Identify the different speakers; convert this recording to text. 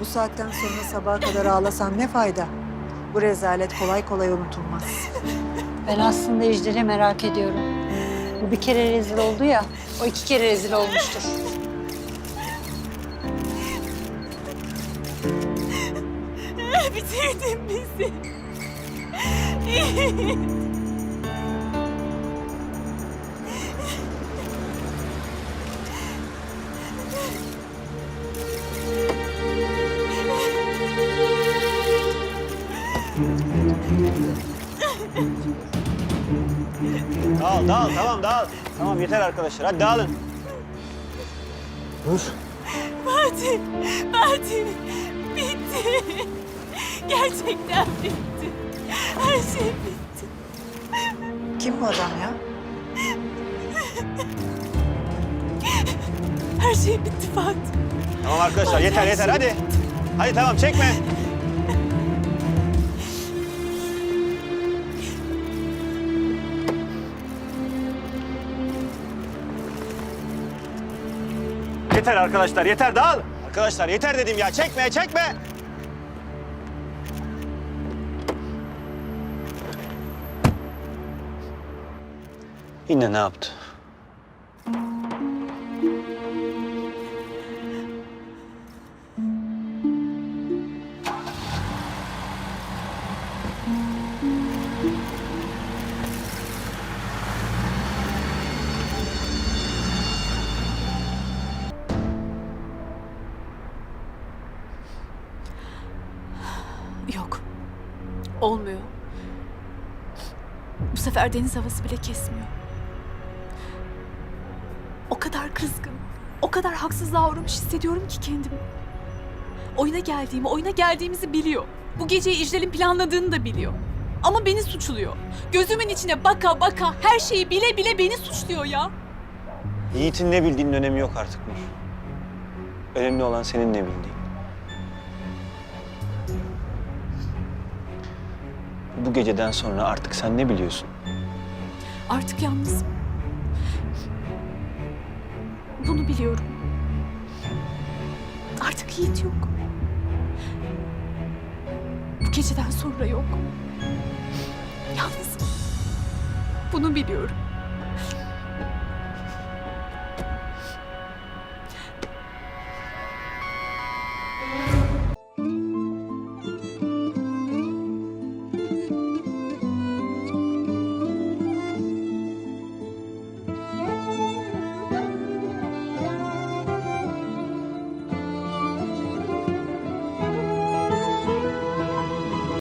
Speaker 1: Bu saatten sonra sabaha kadar ağlasam ne fayda? Bu rezalet kolay kolay unutulmaz.
Speaker 2: Ben aslında Ejder'i merak ediyorum. Bu bir kere rezil oldu ya, o iki kere rezil olmuştur.
Speaker 3: Bitirdin bizi.
Speaker 4: Dağıl, dağıl, tamam dağıl. Tamam yeter arkadaşlar, hadi dağılın. Dur.
Speaker 3: Fatih, Fatih. Bitti. Gerçekten bitti. Her şey bitti.
Speaker 1: Kim bu adam ya?
Speaker 3: Her şey bitti Fatih.
Speaker 4: Tamam arkadaşlar, yeter yeter, hadi. Hadi tamam, çekme. Yeter arkadaşlar, yeter dağıl. Arkadaşlar yeter dedim ya, çekme, çekme. Yine ne yaptı?
Speaker 3: Olmuyor. Bu sefer deniz havası bile kesmiyor. O kadar kızgın, o kadar haksızlığa uğramış hissediyorum ki kendimi. Oyuna geldiğimi, oyuna geldiğimizi biliyor. Bu geceyi İclal'in planladığını da biliyor. Ama beni suçluyor. Gözümün içine baka baka her şeyi bile bile beni suçluyor ya.
Speaker 4: Yiğit'in ne bildiğinin önemi yok artık Nur. Önemli olan senin ne bildiğin. Bu geceden sonra artık sen ne biliyorsun?
Speaker 3: Artık yalnızım. Bunu biliyorum. Artık Yiğit yok. Bu geceden sonra yok. Yalnızım. Bunu biliyorum.